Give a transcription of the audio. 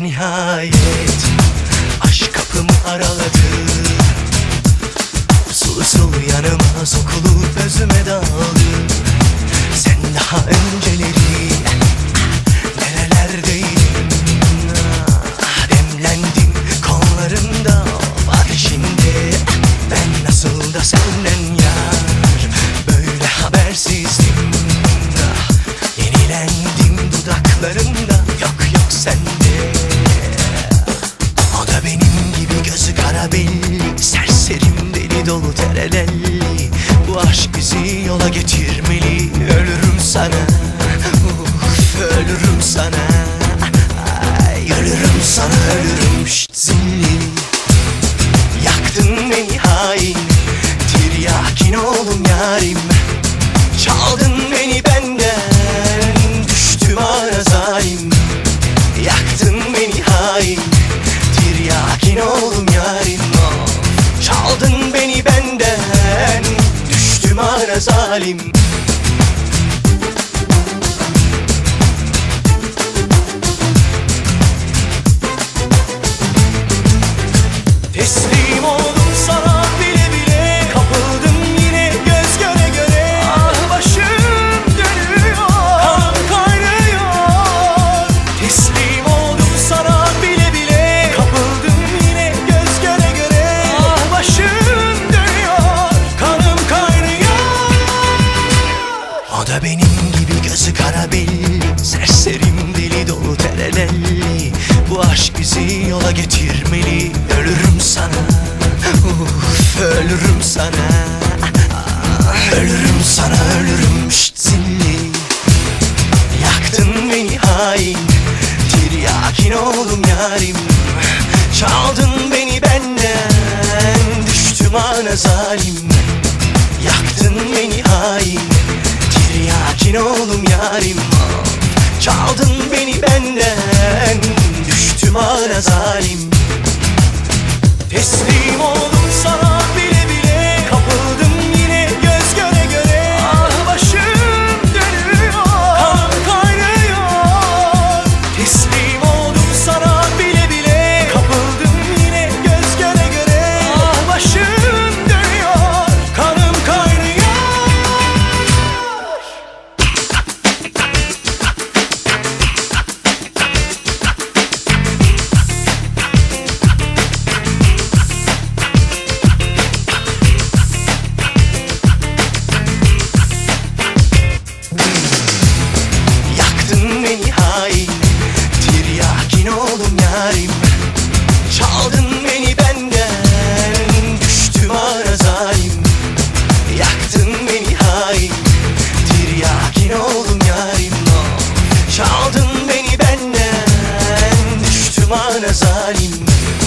Nihayet Aşk kapımı araladı Sulu sulu yanıma sokulup özüme daldı gibi gözü kara belli Serserim deli dolu terelelli Bu aşk bizi yola getirmeli Ölürüm sana ara terelelli Bu aşk bizi yola getirmeli. Ölürüm sana. Uf, Ölürüm sana. Ölürüm sana ölürüm Şşt zilli. Yaktın beni hain. Tiryakin oğlum yarim. Çaldın beni benden. Düştüm ana zalim. Yaktın beni hain. Tiryakin oğlum yarim. Çaldın beni benden zalim.